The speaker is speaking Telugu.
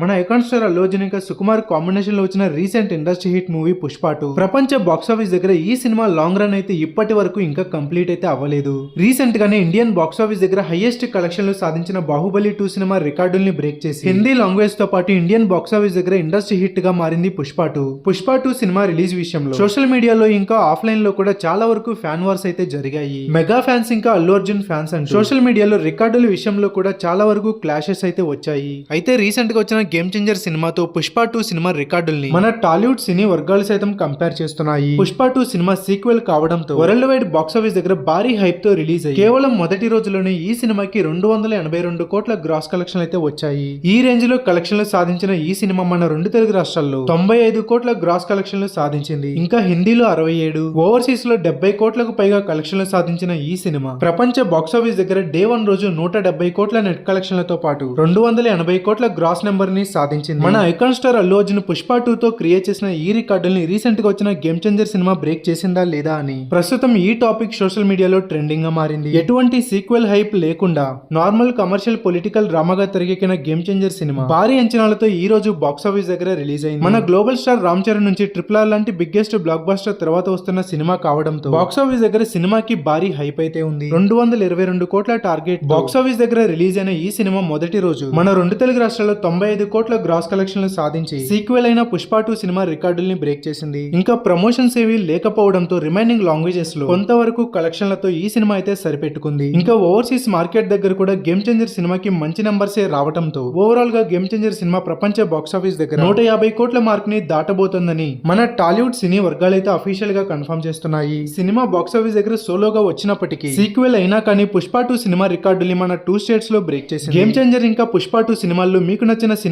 మన ఎకాన్స్టార్ స్టార్ అల్లు అర్జున్ ఇంకా సుకుమార్ కాంబినేషన్లో వచ్చిన recent industry hit movie Pushpa two ప్రపంచ బాక్స్ ఆఫీస్ దగ్గర ఈ సినిమా లాంగ్ రన్ అయితే ఇప్పటి వరకు ఇంకా కంప్లీట్ అయితే అవ్వలేదు. రీసెంట్ గానే ఇండియన్ బాక్స్ ఆఫీస్ దగ్గర హైయెస్ట్ కలెక్షన్లు సాధించిన బాహుబలి టూ సినిమా రికార్డుల్ని బ్రేక్ చేసి హిందీ లాంగ్వేజ్తో పాటు ఇండియన్ బాక్స్ ఆఫీస్ దగ్గర ఇండస్ట్రీ హిట్గా మారింది పుష్ప టూ పుష్ప టూ సినిమా రిలీజ్ విషయంలో సోషల్ మీడియాలో ఇంకా ఆఫ్లైన్లో కూడా చాలా వరకు ఫ్యాన్ వార్స్ అయితే జరిగాయి. మెగా ఫ్యాన్స్ ఇంకా Allu Arjun fans and social మీడియాలో రికార్డుల విషయంలో కూడా చాలా వరకు క్లాషెస్ అయితే వచ్చాయి. అయితే రీసెంట్గా వచ్చిన గేమ్ చేంజర్ సినిమాతో పుష్ప టూ సినిమా రికార్డుల్ని మన టాలీవుడ్ సినీ వర్గాలు సైతం కంపేర్ చేస్తున్నాయి. పుష్ప టూ సినిమా సీక్వెల్ కావడంతో వరల్డ్ వైడ్ బాక్సాఫీస్ దగ్గర భారీ హైప్తో రిలీజ్ అయ్యి కేవలం మొదటి రోజులోనే ఈ సినిమాకి రెండు వందల ఎనభై రెండు కోట్ల గ్రాస్ కలెక్షన్లు అయితే వచ్చాయి. ఈ రేంజ్లో కలెక్షన్లు సాధించిన ఈ సినిమా మన రెండు తెలుగు రాష్ట్రాల్లో తొంభై ఐదు కోట్ల గ్రాస్ కలెక్షన్లు సాధించింది. ఇంకా హిందీలో అరవై ఏడు ఓవర్సీస్లో డెబ్బై కోట్లకు పైగా కలెక్షన్లు సాధించిన ఈ సినిమా ప్రపంచ బాక్స్ ఆఫీస్ దగ్గర డే వన్ రోజు నూట డెబ్బై కోట్ల నెట్ కలెక్షన్లతో పాటు రెండు వందల ఎనభై కోట్ల గ్రాస్ నెంబర్ ని సాధించింది. మన icon star Allu Arjun Pushpa two తో క్రియేట్ చేసిన ఈ రికార్డుల్ని రీసెంట్గా వచ్చిన గేమ్ చేంజర్ సినిమా బ్రేక్ చేసిందా లేదా అని. ప్రస్తుతం ఈ టాపిక్ సోషల్ మీడియాలో ట్రెండింగ్గా మారింది. ఎటువంటి సీక్వెల్ హైప్ లేకుండా నార్మల్ కమర్షియల్ పొలిటికల్ డ్రామాగా తెరకెక్కిన గేమ్ చేంజర్ సినిమా భారీ అంచనాలతో ఈ రోజు బాక్స్ ఆఫీస్ దగ్గర రిలీజ్ అయింది. మన గ్లోబల్ స్టార్ రామ్ చరణ్ నుంచి ట్రిపుల్ ఆర్ లాంటి బిగ్గెస్ట్ బ్లాక్ బాస్టర్ తర్వాత వస్తున్న సినిమా కావడంతో బాక్స్ ఆఫీస్ దగ్గర సినిమాకి భారీ హైప్ అయితే ఉంది. రెండు వందల ఇరవై రెండు కోట్ల టార్గెట్. బాక్స్ ఆఫీస్ దగ్గర రిలీజ్ అయిన ఈ సినిమా మొదటి రోజు. మన రెండు తెలుగు రాష్ట్రాల్లో తొంభై ఐదు కోట్ల గ్రాస్ కలెక్షన్లు సాధించి సీక్వెల్ అయిన పుష్ప టూ సినిమా రికార్డుల్ని బ్రేక్ చేసింది. ఇంకా ప్రమోషన్స్ ఏవి లేకపోవడంతో రిమైనింగ్ లాంగ్వేజెస్లో కొంతవరకు కలెక్షన్లతో ఈ సినిమా అయితే సరిపెట్టుకుంది. ఇంకా ఓవర్సీస్ మార్కెట్ దగ్గర కూడా గేమ్ చేంజర్ సినిమాకి మంచి నెంబర్సే రావడంతో ఓవరాల్గా గేమ్ చేంజర్ సినిమా ప్రపంచ బాక్సాఫీస్ దగ్గర నూట యాభై కోట్ల మార్క్ని దాటబోతోందని మన టాలీవుడ్ సినీ వర్గాలైతే అఫీషియల్గా కన్ఫర్మ్ చేస్తున్నాయి. సినిమా బాక్సాఫీస్ దగ్గర సోలోగా వచ్చినప్పటికీ సీక్వెల్ అయినా కానీ పుష్ప టూ సినిమా రికార్డుని మన టూ స్టేట్స్లో బ్రేక్ చేసింది. గేమ్ చేంజర్ ఇంకా పుష్ప టూ సినిమాల్లో మీకు నచ్చిన సినిమా